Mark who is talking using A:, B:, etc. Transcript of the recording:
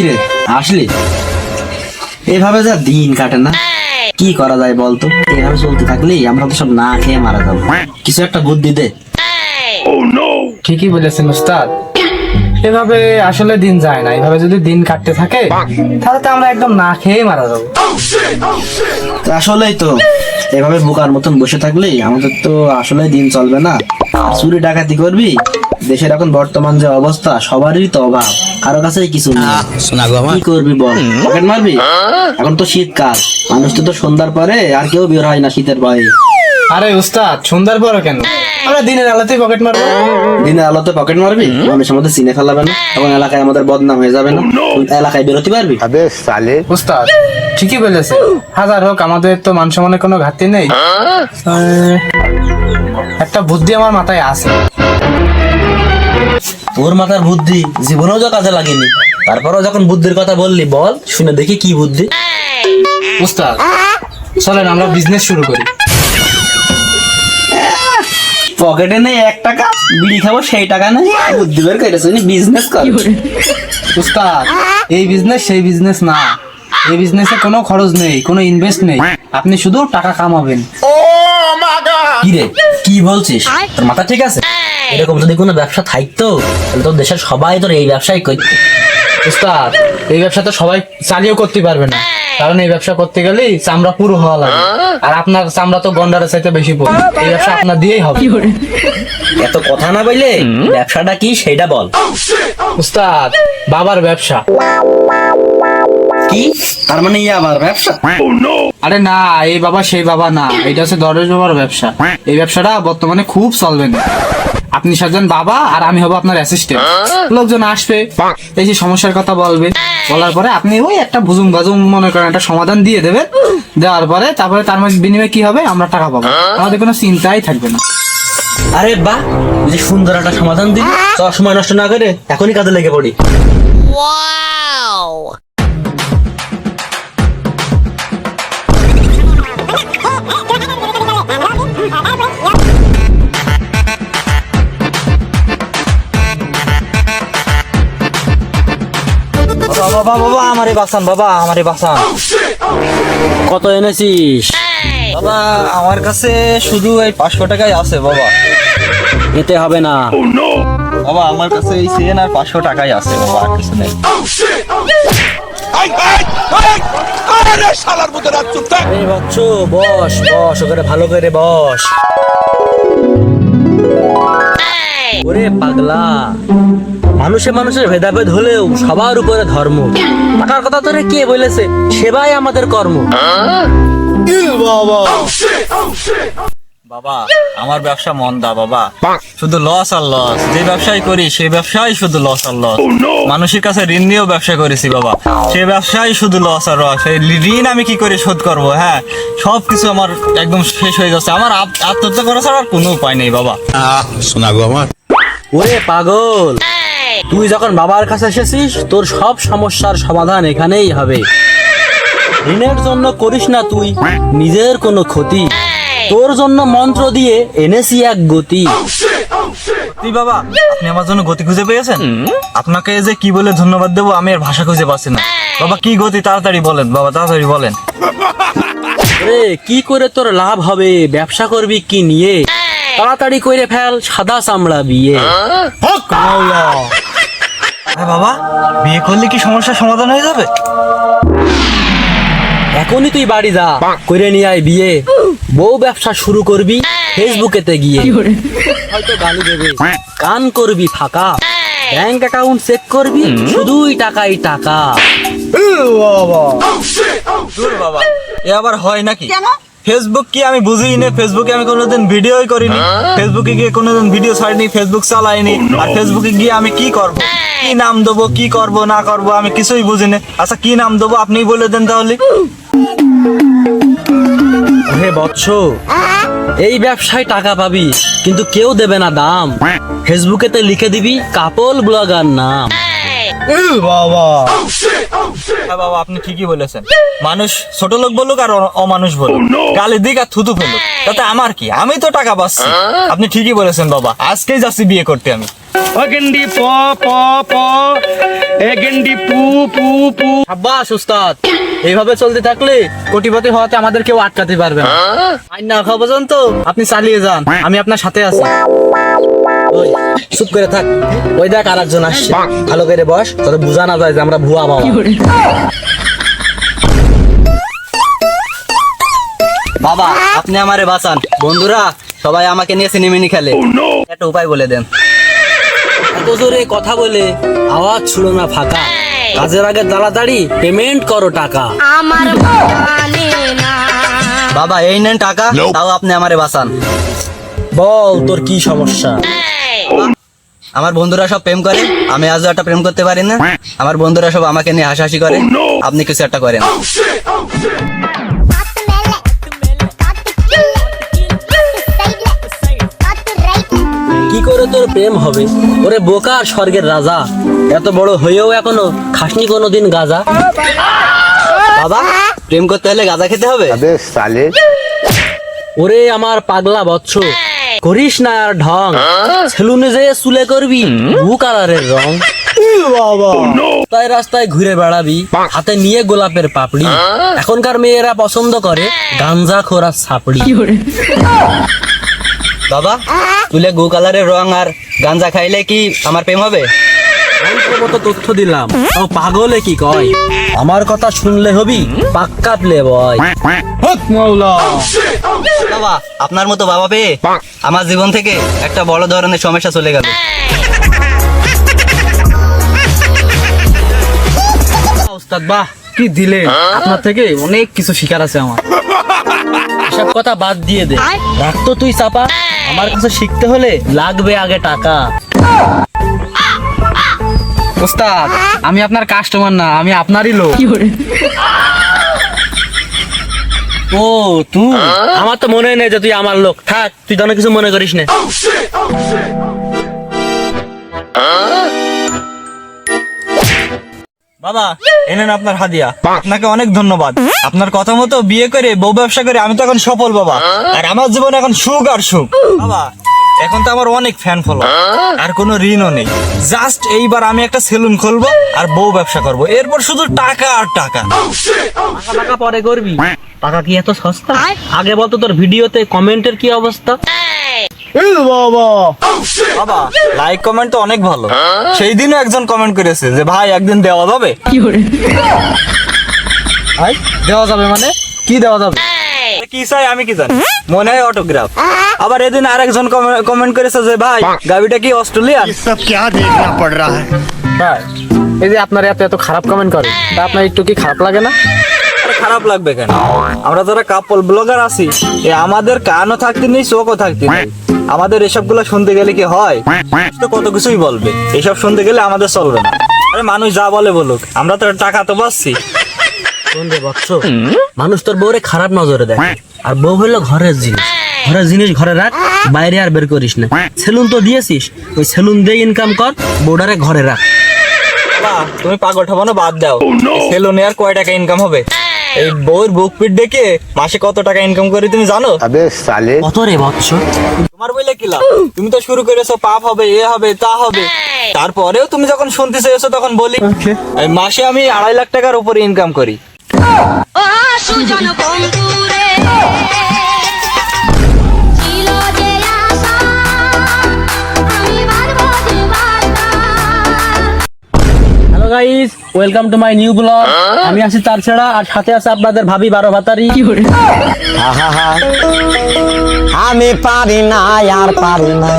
A: কিরে আসলি? এভাবে যা দিন কাটে না। কি করা যায় বলতো? এভাবে চলতে থাকলে আমরা তো সব না খেয়ে মারা যাব। কিছু একটা বুদ্ধি দে।
B: ঠিকই বলেছেন উস্তাদ এভাবে আসলে দিন যায় না। এভাবে যদি দিন কাটতে থাকে তাহলে তো আমরা একদম না খেয়ে মারা যাব।
A: তো আসলেই তো। এভাবে বোকার মতন বসে থাকলেই আমাদের তো আসলে দিন চলবে না। চুরি ডাকাতি করবি? দেশের এখন বর্তমান যে অবস্থা সবারই তো অভাব। কারও কাছেই কিছু নেই। কি করবি বল? পকেট মারবি? এখন তো শীতকাল। মানুষ তো তো সন্ধ্যার পরে আর কেউ বের হয় না শীতের ভয়ে।
B: আরে উস্তাদ সুন্দর বড় কেন? আমরা দিনের আলোতেই পকেট মারবো।
A: দিনের আলোতে পকেট মারবি? মানুষের মধ্যে চিনে ফেলাবে না তখন এলাকায় আমাদের বদনাম হয়ে যাবে না। এলাকায় বেরোতে পারবি?
B: উস্তাদ ঠিকই বলেছে। হাজার হোক আমাদের তো মান সম্মানের কোনো ঘাটতি নেই। একটা বুদ্ধি আমার মাথায় আছে।
A: তোর মাথার বুদ্ধি জীবনেও তো কাজে লাগেনি। তারপরেও যখন বুদ্ধির কথা বললি বল শুনে দেখি কি বুদ্ধি।
B: উস্তাদ চলেন আমরা বিজনেস শুরু করি।
A: পকেটে নেই এক টাকা বিড়ি খাব সেই টাকা নেই। বুদ্ধি বের করেছে বিজনেস কর।
B: উস্তাদ এই বিজনেস সেই বিজনেস না। এই বিজনেসে কোনো খরচ নেই কোনো ইনভেস্ট নেই। আপনি শুধু টাকা কামাবেন।
A: কি রে কি বলছিস? তোর মাথা ঠিক আছে? এরকম যদি কোনো ব্যবসা থাকতো তাহলে তোর দেশের সবাই তোর এই ব্যবসায় করতো।
B: উস্তাদ এই ব্যবসা তো সবাই চালিয়েও করতে পারবে না। কারণ এই ব্যবসা করতে গেলেই চামড়া পুরো হওয়া লাগে। আর আপনার চামড়া তো গন্ডারের চাইতে বেশি পড়ে এই ব্যবসা আপনার দিয়েই হবে।
A: এত কথা না বললে ব্যবসাটা কি সেটা বল।
B: উস্তাদ বাবার ব্যবসা।
A: কি? তার মানে ইয়ে আবার ব্যবসা?
B: আরে না এই বাবা সেই বাবা না। এটা হচ্ছে দরেশ বাবার ব্যবসা। এই ব্যবসাটা বর্তমানে খুব চলবে না। আপনি সাজন বাবা আর আমি হব আপনার অ্যাসিস্ট্যান্ট লোকজন আসবে এই যে সমস্যার কথা বলবে বলার পরে আপনি ওই একটা ভুজুম বাজুম মনে করেন একটা সমাধান দিয়ে দেবেন। দেওয়ার পরে তারপরে তার মধ্যে বিনিময়ে কি হবে? আমরা টাকা পাবো। আমাদের কোনো চিন্তাই থাকবে না।
A: আরে বাহ যে সুন্দর একটা সমাধান দিই চল সময় নষ্ট না করে এখনই কাজে লেগে পড়ি। বাবা বাবা আমারে বাঁচান, বাবা, আমারে বাঁচান। কত এনেছিস? বাবা, আমার কাছে শুধু এই পাঁচশো টাকাই আছে, বাবা। এতে হবে না। বাবা, আমার কাছে এই চেন আর পাঁচশো টাকাই আছে, বাবা, আর কিছু নেই। বস বস, ওখানে ভালো করে বস। ওরে পাগলা। মানুষে মানুষের ভেদাভেদ হলেও সবার উপরে ধর্ম। টাকার কথা তোরে কে বলেছে? সেবাই আমাদের কর্ম।
C: বাবা। আমার ব্যবসা মন্দা বাবা। শুধু লস আর লস যে ব্যবসায় করি সেই ব্যবসায় শুধু লস আর লস মানুষের কাছে ঋণ নিয়েও ব্যবসা করেছি বাবা। সেই ব্যবসায় শুধু লস আর লস এই ঋণ আমি কি করে শোধ করব হ্যাঁ? সব কিছু আমার একদম শেষ হয়ে যাচ্ছে। আমার আত্মহত্যা করা ছাড়া আর কোনো উপায় নেই বাবা।
D: শোনা গো আমার।
A: ওরে পাগল! তুই যখন বাবার কাছে এসেছিস তোর সব সমস্যার সমাধান এখানেই হবে। ঋণের জন্য করিস না তুই নিজের কোনো ক্ষতি। তোর জন্য মন্ত্র দিয়ে এনেছি এক গতি।
C: তুই বাবা আপনি আমার জন্য গতি খুঁজে পেয়েছেন? আপনাকে যে কি বলে ধন্যবাদ দেবো আমি আর ভাষা খুঁজে পাচ্ছি না। বাবা কি গতি? তাড়াতাড়ি বলেন। বাবা তাড়াতাড়ি বলেন।
A: রে কি করে তোর লাভ হবে? ব্যবসা করবি কি নিয়ে? তাড়াতাড়ি করে ফেল সাদা চামড়া বিয়ে।
C: আরে বাবা বিয়ে করলে কি সমস্যার সমাধান হয়ে যাবে?
A: এখনই তুই বাড়ি যা করে নিয়ে আয় বিয়ে। বউ ব্যবসা শুরু করবি ফেসবুকেতে গিয়ে। হয়তো গালি দেবে। কান করবি ফাঁকা। ব্যাংক অ্যাকাউন্ট চেক করবি শুধুই টাকাই টাকা।
C: দূর বাবা। এ আবার হয় নাকি? ফেসবুক কি আমি বুঝিই না ফেসবুকে আমি কোনোদিন ভিডিওই করিনি। ফেসবুকে গিয়ে কোনোদিন ভিডিও ছাড়িনি ফেসবুক চালাইনি। আর ফেসবুকে গিয়ে আমি কি করব? কি নাম দেবো কি করব না করব আমি কিছুই বুঝি না আচ্ছা কি নাম দেবো আপনিই বলে দেন তাহলে।
A: হে বৎস এই ব্যবসায় টাকা পাবি কিন্তু কেউ দেবে না দাম। ফেসবুকেতে লিখে দিবি কাপল ব্লগার নাম।
B: বাবা।
C: হ্যাঁ বাবা আপনি ঠিকই বলেছেন। মানুষ ছোট লোক বলুক আর অ- অমানুষ বলুক। গালি দিক আর থুতু ফেলুক। তাতে আমার কি? আমি তো টাকা পাচ্ছি। আপনি ঠিকই বলেছেন বাবা। আজকেই যাচ্ছি বিয়ে করতে আমি।
D: গেন্ডি প প প। এ গেন্ডি পু পু পু।
B: আব্বাস উস্তাদ। এইভাবে চলতে থাকলে কোটিপতি হওয়াতে আমাদের কেউ আটকাতে পারবে না। আইন না খাওয়া পর্যন্ত আপনি চালিয়ে যান। আমি আপনার সাথে আছি।
A: চুপ করে থাক। ওই দেখ আর একজন আসছে ভালো করে বস তোর বোঝা না যায় যে আমরা ভুয়া বাবা।
C: বাবা আপনি আমারে বাঁচান। বন্ধুরা সবাই আমাকে নিয়ে সিনেমিনি খেলে। একটা উপায় বলে দেন।
A: এত জোরে কথা বলে আওয়াজ ছুড়ো না ফাঁকা। কাজের আগে তাড়াতাড়ি পেমেন্ট করো টাকা।
E: আমার মানে
C: বাবা এই নেন টাকা তাও আপনি আমারে বাঁচান।
A: বল তোর কি সমস্যা?
C: আমার বন্ধুরা সব প্রেম করে আমি আজও একটা প্রেম করতে পারি না। আমার বন্ধুরা সব আমাকে নিয়ে হাসাহাসি করে আপনি কিছু একটা করেন।
A: কি করে তোর প্রেম হবে? ওরে বোকা আর স্বর্গের রাজা। এত বড় হয়েও এখনও খাসনি কোনোদিন গাজা?
C: বাবা প্রেম করতে হলে গাঁজা খেতে হবে?
A: ওরে আমার পাগলা বৎস। করিস না আর ঢং। সেলুনে যে চুলে করবি বু কালারের রং। তাই রাস্তায় ঘুরে বেড়াবি হাতে নিয়ে গোলাপের পাপড়ি। এখনকার মেয়েরা পছন্দ করে গাঞ্জা খোরা ছাপড়ি।
C: বাবা তুলে গু কালারের রং আর গাঞ্জা খাইলে কি আমার প্রেম হবে?
A: মতো তথ্য দিলাম। তাও পাগলে কি কয়? আমার কথা শুনলে হবি পাক্কা প্লে বয়
B: হক মৌলা।
C: বাবা আপনার মতো বাবা পেয়ে আমার জীবন থেকে একটা বড় ধরনের সমস্যা চলে গেল।
B: উস্তাদ বাহ কি দিলে? আপনার থেকে অনেক কিছু শিকার আছে আমার।
A: এসব কথা বাদ দিয়ে দে। রাখতো তুই চাপা। আমার কাছে শিখতে হলে লাগবে আগে টাকা।
B: উস্তাদ আমি আপনার কাস্টমার না আমি আপনারই লোক।
A: ও তুই আমার তো মনে নেই যে তুই আমার লোক। থাক, তুই তো কিছু মনে করিস না।
C: বাবা এনেন আপনার হাদিয়া। আপনাকে অনেক ধন্যবাদ। আপনার কথা মতো বিয়ে করে, বউ ব্যবসা করে, আমি তো এখন সফল বাবা। আর আমার জীবনে এখন সুখ আর সুখ। বাবা এখন তো আমার অনেক ফ্যান ফলো আর কোনো ঋণও নেই। জাস্ট এইবার আমি একটা সেলুন খুলবো আর বউ ব্যবসা করব। এরপর শুধু টাকা আর টাকা।
A: টাকা টাকা পরে করবি? টাকা কি এত সস্তা? আগে বলতো তোর ভিডিওতে কমেন্টের কি অবস্থা?
C: বাবা। লাইক কমেন্ট তো অনেক ভালো। সেই দিনও একজন কমেন্ট করেছে যে ভাই একদিন দেওয়া যাবে?
B: ভাই দেওয়া যাবে মানে? কি দেওয়া যাবে?
C: কি চাই আমি কি জানি মনে হয় অটোগ্রাফ আবার এদিন আরেকজন কমেন্ট করেছে যে ভাই গাবিটা কি অস্ট্রেলিয়ান
D: सब क्या देखना पड़ रहा है
B: ভাই এই যে আপনার এত এত খারাপ কমেন্ট করে তা আপনার একটু কি খারাপ লাগে না
C: আরে খারাপ লাগবে কেন আমরা যারা কাপল ব্লগার আছি এ আমাদের কানও থাকতে নেই চোখও থাকতে নেই আমাদের এসব গুলো শুনতে গেলে কি হয় তো কত কিছুই বলবে এসব শুনতে গেলে আমাদের চলবে না আরে মানুষ যা বলে বলুক আমরা তো টাকা তো পাচ্ছি
A: বৎস মানুষ তোর বউরে খারাপ নজরে দেখে। আর বউ হলো ঘরের জিনিস। ঘরের জিনিস ঘরে রাখ বাইরে আর বের করিস না। সেলুন তো দিয়েছিস ওই সেলুন দিয়ে ইনকাম কর বউডারে ঘরে রাখ।
C: তুমি পাগল ঠাবানো বাদ দাও। সেলুনে আর কয় টাকা ইনকাম হবে? এই বউর বুক পিট দেখে মাসে কত টাকা ইনকাম করি তুমি জানো?
A: কত রে বৎস
C: তোমার বলে কি লাভ? তুমি তো শুরু করেছ পাপ হবে এ হবে তা হবে। তারপরেও তুমি যখন শুনতে চেয়েছো তখন বলি এই মাসে আমি আড়াই লাখ টাকার উপরে ইনকাম করি।
A: Guys welcome to my new blog আমি আছি তার ছাড়া আর সাথে আছে আপনাদের ভাবি বারো ভাতারি।
F: আমি পারি না আর পারি না।